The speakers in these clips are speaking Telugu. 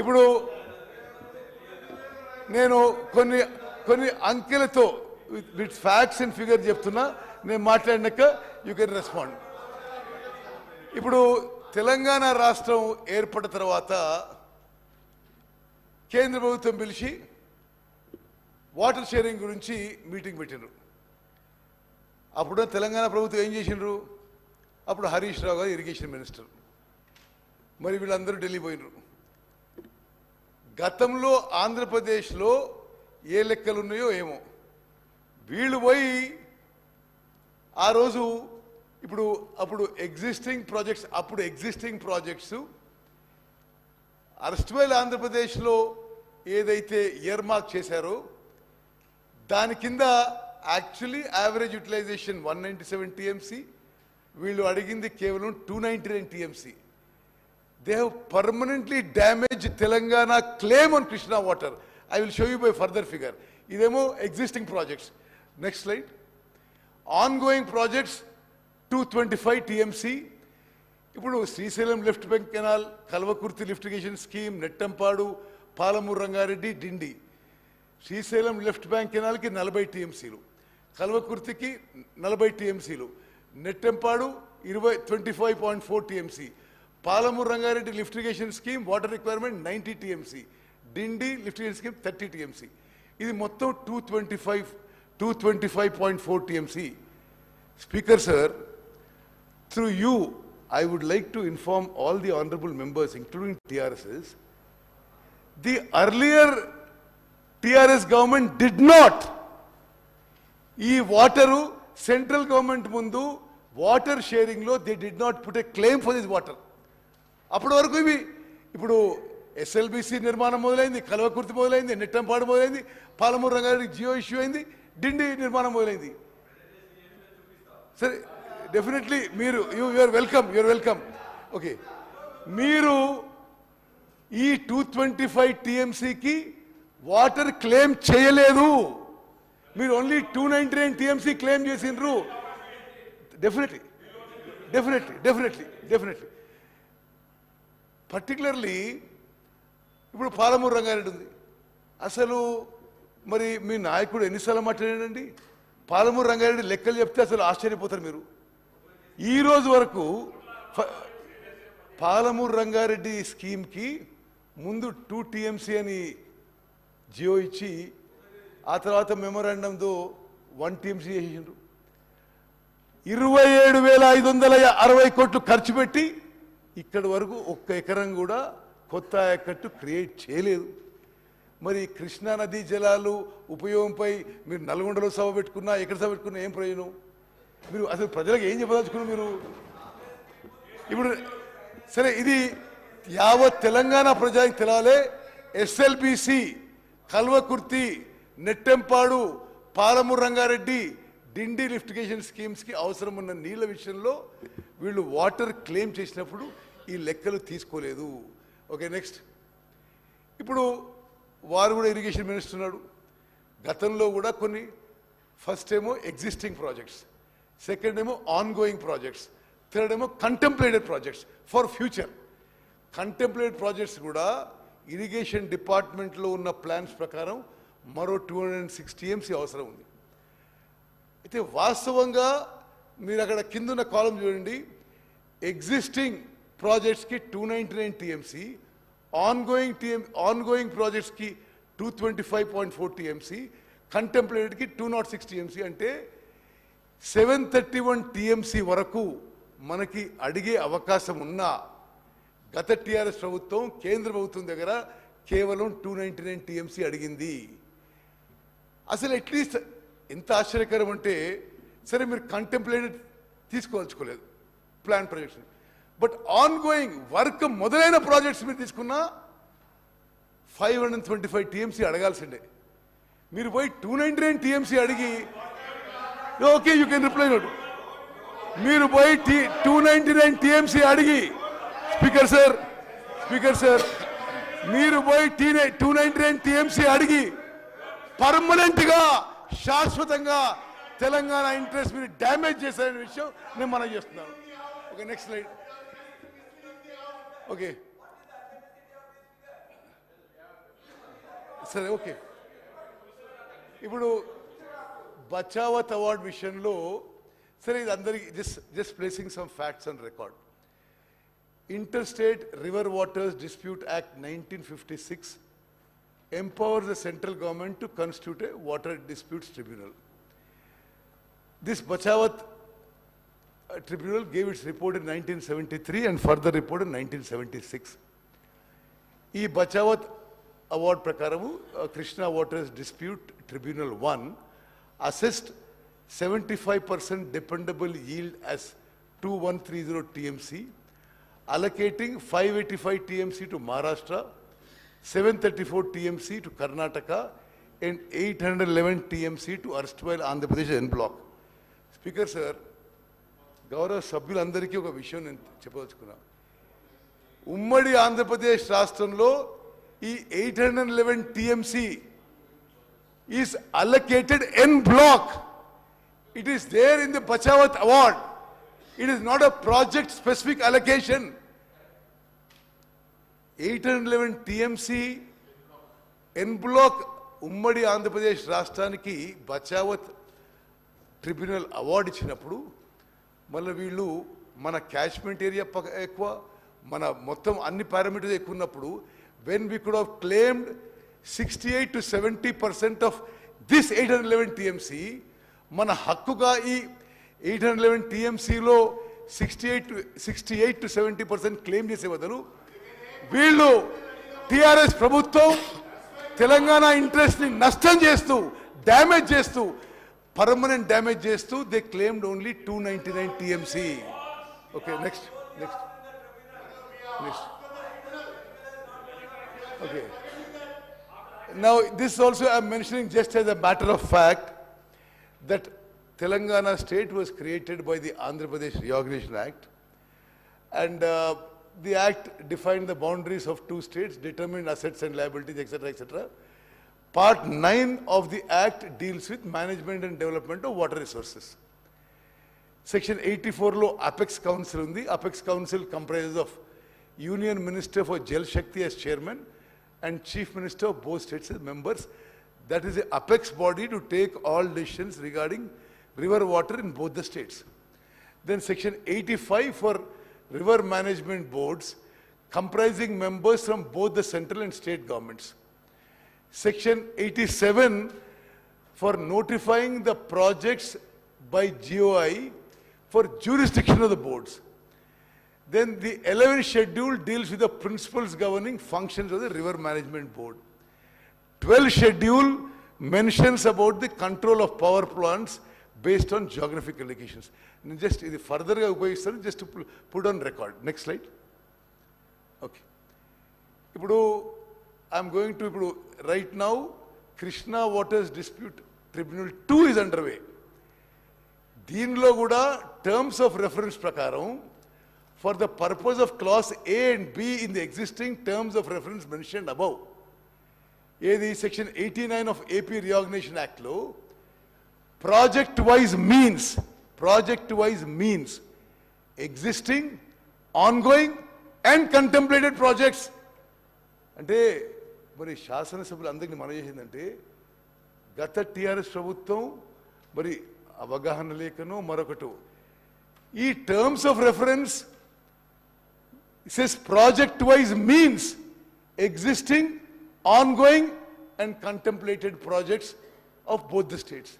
ఇప్పుడు నేను కొన్ని కొన్ని అంకెలతో విత్ ఫ్యాక్ట్స్ అండ్ ఫిగర్ చెప్తున్నా. నేను మాట్లాడినాక యూ కెన్ రెస్పాండ్ ఇప్పుడు తెలంగాణ రాష్ట్రం ఏర్పడిన తర్వాత కేంద్ర ప్రభుత్వం పిలిచి వాటర్ షేరింగ్ గురించి మీటింగ్ పెట్టిండ్రు. అప్పుడు తెలంగాణ ప్రభుత్వం ఏం చేసిండ్రు? అప్పుడు హరీష్ రావు గారు ఇరిగేషన్ మినిస్టర్. మరి వీళ్ళందరూ ఢిల్లీ పోయినరు. గతంలో ఆంధ్రప్రదేశ్లో ఏ లెక్కలు ఉన్నాయో ఏమో. వీళ్ళు పోయి ఆ రోజు ఇప్పుడు అప్పుడు ఎగ్జిస్టింగ్ ప్రాజెక్ట్స్ అప్పుడు ఎగ్జిస్టింగ్ ప్రాజెక్ట్స్ అరెస్ట్వైల్ ఆంధ్రప్రదేశ్లో ఏదైతే ఇయర్ మార్క్ చేశారో దాని కింద actually average utilization one ninety seven TMC వీళ్ళు అడిగింది కేవలం two ninety nine TMC they have permanently damage Telangana claim on Krishna water I will show you by further figure ఇదేమో existing projects next slide ongoing projects two twenty five TMC ఇప్పుడు Srisailam left bank canal Kalwakurthy lift irrigation scheme Nettempadu Palamuru Rangareddy Dindi Srisailam left bank కెనాల్కి నలభై టీఎంసీలు కల్వకుర్తికి నలభై టీఎంసీలు నెట్టెంపాడు ఇరవై twenty five point four TMC Palamuru Rangareddy lift irrigation scheme water requirement ninety TMC. Dindi lift irrigation scheme thirty TMC. ఇది మొత్తం two twenty five two twenty five point four TMC. Speaker sir through you I would like to inform all the honourable members including TRSs, the earlier TRS government did not. ఈ వాటరు సెంట్రల్ గవర్నమెంట్ ముందు water షేరింగ్లో they did not put a claim for this water. అప్పటి వరకు ఇవి. ఇప్పుడు ఎస్ఎల్బిసి నిర్మాణం మొదలైంది కలవకుర్తి మొదలైంది నెట్టంపాడు మొదలైంది పాలమూరు రంగారెడ్డి జియో ఇష్యూ అయింది డిండి నిర్మాణం మొదలైంది. సరే డెఫినెట్లీ మీరు you you're welcome you're welcome okay మీరు ఈ టూ ట్వంటీ ఫైవ్ టీఎంసీకి వాటర్ క్లెయిమ్ చేయలేదు. మీరు only two ninety nine TMC claim చేసిండ్రు. Definitely definitely definitely definitely particularly ఇప్పుడు పాలమూరు రంగారెడ్డి ఉంది. అసలు మరి మీ నాయకుడు ఎన్నిసార్లు మాట్లాడాడండి? పాలమూరు రంగారెడ్డి లెక్కలు చెప్తే అసలు ఆశ్చర్యపోతారు మీరు. ఈ రోజు వరకు పాలమూరు రంగారెడ్డి స్కీమ్కి ముందు టూ టీఎంసీ అని జియో ఇచ్చి ఆ తర్వాత మెమోరాండంతో వన్ టీఎంసీ చేసిండ్రు ఇరవై ఏడు వేల ఐదు వందల అరవై కోట్లు ఖర్చు పెట్టి ఇక్కడి వరకు ఒక్క ఎకరం కూడా కొత్త ఆయకట్టు క్రియేట్ చేయలేదు. మరి కృష్ణా నదీ జలాలు ఉపయోగంపై మీరు నల్గొండలో సభ పెట్టుకున్నా ఎక్కడ సభ పెట్టుకున్నా ఏం ప్రయోజనం? మీరు అసలు ప్రజలకు ఏం చెప్పదలుచుకున్నారు మీరు? ఇప్పుడు సరే ఇది యావత్ తెలంగాణ ప్రజలకు తెలాలే SLBC Kalwakurthy Nettempadu Palamuru Rangareddy Dindi lift irrigation స్కీమ్స్కి అవసరం ఉన్న నీళ్ళ విషయంలో వీళ్ళు వాటర్ క్లెయిమ్ చేసినప్పుడు ఈ లెక్కలు తీసుకోలేదు. ఓకే నెక్స్ట్ ఇప్పుడు వారు కూడా ఇరిగేషన్ మినిస్టర్ ఉన్నాడు. గతంలో కూడా కొన్ని ఫస్ట్ ఏమో ఎగ్జిస్టింగ్ ప్రాజెక్ట్స్ సెకండ్ ఏమో ఆన్గోయింగ్ ప్రాజెక్ట్స్ థర్డ్ ఏమో contemplated projects for future contemplated projects కూడా ఇరిగేషన్ డిపార్ట్మెంట్లో ఉన్న ప్లాన్స్ ప్రకారం మరో two hundred and six TMC అవసరం ఉంది. అయితే వాస్తవంగా మీరు అక్కడ కిందున్న కాలం చూడండి. Existing ప్రాజెక్ట్స్కి two ninety nine TMC ongoing TM ongoing ప్రాజెక్ట్స్కి two twenty five point four TMC కంటెంప్లేటెడ్కి two not six TMC అంటే సెవెన్ థర్టీ వన్ టీఎంసీ వరకు మనకి అడిగే అవకాశం ఉన్నా గత టీఆర్ఎస్ ప్రభుత్వం కేంద్ర ప్రభుత్వం దగ్గర కేవలం టూ నైంటీ నైన్ టీఎంసీ అడిగింది. అసలు అట్లీస్ట్ ఎంత ఆశ్చర్యకరం అంటే సరే మీరు contemplated తీసుకోదలుచుకోలేదు plan projection but ongoing work మొదలైన ప్రాజెక్ట్స్ మీరు తీసుకున్నా five hundred twenty five TMC అడగాల్సిండే మీరు పోయి టూ నైంటీ నైన్ టీఎంసీ అడిగి okay you can reply note. మీరు పోయి tea two ninety nine TMC అడిగి స్పీకర్ సార్ స్పీకర్ సార్ మీరు పోయి tea two ninety nine TMC అడిగి పర్మనెంట్గా శాశ్వతంగా తెలంగాణ ఇంట్రెస్ట్ మీరు డ్యామేజ్ చేశారనే విషయం నేను మనం చేస్తున్నాను. ఓకే నెక్స్ట్ స్లైడ్ ఓకే సరే ఓకే ఇప్పుడు బచావత్ అవార్డ్ విషయంలో సరే ఇది అందరికి just just placing some facts and record interstate river waters dispute act nineteen fifty six empowers the central government to constitute a water disputes tribunal. This Bachawat uh, tribunal gave its report in 1973 and further report in 1976. ఈ బచావత్ అవార్డ్ ప్రకారము Krishna waters dispute tribunal one assessed seventy five percent dependable yield as two one three zero TMC allocating five eighty five TMC to Maharashtra seven thirty four TMC to Karnataka and eight hundred eleven TMC to erstwhile Andhra Pradesh en bloc speaker sir గౌరవ సభ్యులందరికీ ఒక విషయం నేను చెప్పదలుచుకున్నా. ఉమ్మడి ఆంధ్రప్రదేశ్ రాష్ట్రంలో ఈ eight hundred eleven TMC is allocated en bloc. It is there in the Bachawat award. It is not a project specific allocation. Eight hundred eleven TMC en bloc ఉమ్మడి ఆంధ్రప్రదేశ్ రాష్ట్రానికి బచావత్ ట్రిబ్యునల్ అవార్డు ఇచ్చినప్పుడు మళ్ళీ వీళ్ళు మన క్యాచ్మెంట్ ఏరియా ఎక్కువ మన మొత్తం అన్ని పారామీటర్స్ ఎక్కువ ఉన్నప్పుడు when we could have claimed sixty eight to seventy percent of this eight hundred eleven TMC మన హక్కుగా ఈ eight hundred eleven టీఎంసీలో sixty eight sixty eight to seventy percent claim చేసే బదులు వీళ్ళు టిఆర్ఎస్ ప్రభుత్వం తెలంగాణ ఇంట్రెస్ట్ని నష్టం చేస్తూ డ్యామేజ్ చేస్తూ పర్మనెంట్ డ్యామేజ్ చేస్తూ they claimed only two ninety nine TMC okay next next next okay now this also I'm mentioning just as a matter of fact that Telangana state was created by the Andhra Pradesh Reorganization Act. And uh, the act defined the boundaries of two states, determined assets and liabilities, etc., etc. Part 9 of the Act deals with management and development of water resources. Section 84 law Apex Council The Apex Council comprises of Union Minister for Jal Shakti as chairman and Chief Minister of both states as members. That is the apex body to take all decisions regarding river water in both the states. Then section 85 for river management boards comprising members from both the central and state governments. Section 87 for notifying the projects by GOI for jurisdiction of the boards. Then the 11th schedule deals with the principles governing functions of the river management board. 12th schedule mentions about the control of power plants based on geographical locations. నేను జస్ట్ ఇది ఫర్దర్గా ఉపయోగిస్తాను just put on record next slide okay ఇప్పుడు I'm going to ఇప్పుడు right now Krishna waters dispute tribunal two is under way దీనిలో కూడా టర్మ్స్ ఆఫ్ రెఫరెన్స్ ప్రకారం for the purpose of clause A and B in the existing terms of reference mention above ఏది? Section eighty nine of AP reorganisation యాక్ట్లో project wise means project wise means existing ongoing and contemplated projects అంటే మరి శాసనసభ్యులు అందరికీ మనం చేసిందంటే గత టీఆర్ఎస్ ప్రభుత్వం మరి అవగాహన లేఖను మరొకటి. ఈ terms of reference says project wise means existing ongoing and contemplated projects of the states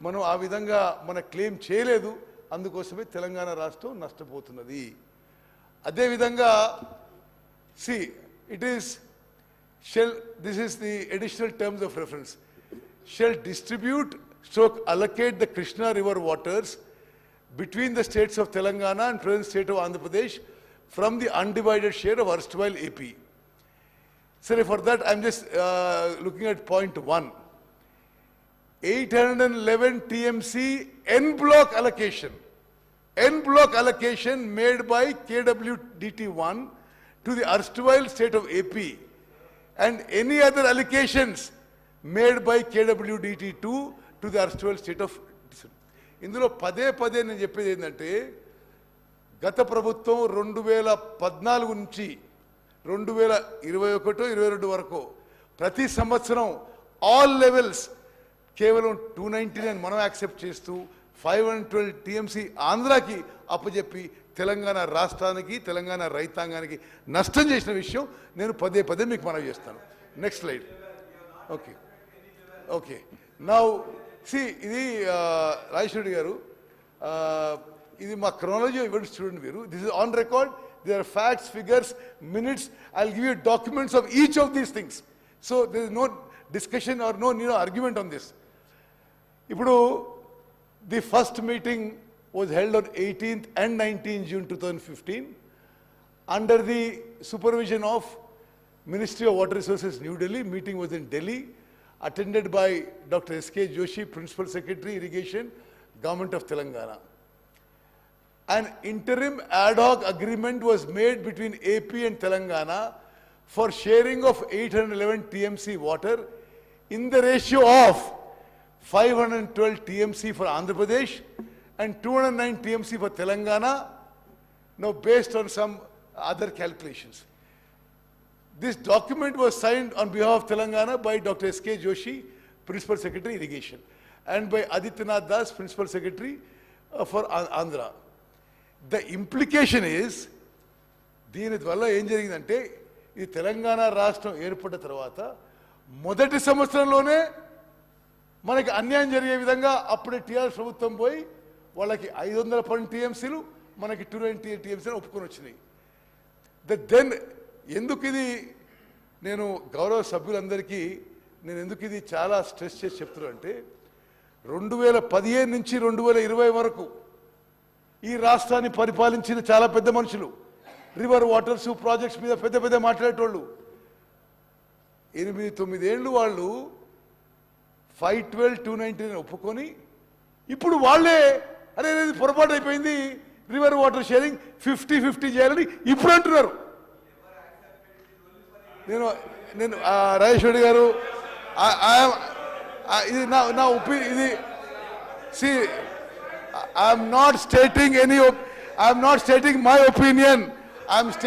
మనం ఆ విధంగా మన క్లెయిమ్ చేయలేదు అందుకోసమే తెలంగాణ రాష్ట్రం నష్టపోతున్నది. అదేవిధంగా see it is shall, this is the additional terms of reference, shall distribute stroke allocate the Krishna river waters between the states of Telangana and present state of Andhra Pradesh from the undivided share of erstwhile AP. Sorry, for that I'm just uh, looking at point one. 811 TMC N block allocation. N block allocation made by KWDT1 to the erstwhile state of AP and any other allocations made by KWDT2 to the erstwhile state of ఇందులో పదే పదే నేను చెప్పేది ఏంటంటే గత ప్రభుత్వం రెండు వేల పద్నాలుగు నుంచి రెండు వేల ఇరవై ఒకటో ఇరవై రెండు వరకు ప్రతి సంవత్సరం ఆల్ లెవెల్స్ కేవలం టూ నైంటీ నైన్ మనం యాక్సెప్ట్ చేస్తూ ఫైవ్ అండ్ ట్వెల్వ్ టీఎంసీ ఆంధ్రాకి అప్పచెప్పి తెలంగాణ రాష్ట్రానికి తెలంగాణ రైతాంగానికి నష్టం చేసిన విషయం నేను పదే పదే మీకు మనవి చేస్తాను. నెక్స్ట్ స్లైడ్ ఓకే ఓకే నా సి ఇది రాజేశ్వరుడు గారు ఇది మా క్రోనాలజీ ఇవ్వండి చూడండి మీరు this is on record the are facts figures minutes I give you documents of each of these things so this no discussion or no no argument on this ఇప్పుడు The first meeting was held on 18th and 19th June 2015 under the supervision of Ministry of Water Resources New Delhi. Meeting was in Delhi, attended by Dr. S.K. Joshi, Principal Secretary, Irrigation, Government of Telangana. An interim ad hoc agreement was made between AP and Telangana for sharing of 811 TMC water in the ratio of 512 TMC for Andhra Pradesh and 209 TMC for Telangana now, based on some other calculations. This document was signed on behalf of Telangana by Dr. S.K. Joshi, Principal Secretary Irrigation, and by Adityanath Das, Principal Secretary uh, for Andhra. The implication is, దీని వల్ల ఏం జరిగిందంటే ఈ తెలంగాణ రాష్ట్రం ఏర్పడిన తర్వాత మొదటి సంవత్సరంలోనే మనకి అన్యాయం జరిగే విధంగా అప్పుడే టీఆర్ఎస్ ప్రభుత్వం పోయి వాళ్ళకి ఐదు వందల పన్నెండు టీఎంసీలు మనకి టూ నైన్టీ టీఎంసీలు ఒప్పుకొని వచ్చినాయి. ద దెన్ ఎందుకు ఇది నేను గౌరవ సభ్యులందరికీ నేను ఎందుకు ఇది చాలా స్ట్రెస్ చేసి చెప్తున్నా అంటే రెండు వేల పదిహేను నుంచి రెండు వేల ఇరవై వరకు ఈ రాష్ట్రాన్ని పరిపాలించిన చాలా పెద్ద మనుషులు రివర్ వాటర్స్ ప్రాజెక్ట్స్ మీద పెద్ద పెద్ద మాట్లాడేటోళ్ళు. ఎనిమిది తొమ్మిదేళ్ళు వాళ్ళు ఫైవ్ ట్వెల్వ్ టూ నైన్టీన్ ఒప్పుకొని ఇప్పుడు వాళ్ళే అరే అనేది పొరపాటు అయిపోయింది river water sharing fifty fifty చేయాలని ఇప్పుడు అంటున్నారు. నేను నేను ఆ, రాజేశ్వరి గారు ఇది నా నా ఒపీ ఇది see I'm not stating any I'm not stating my opinion I'm stay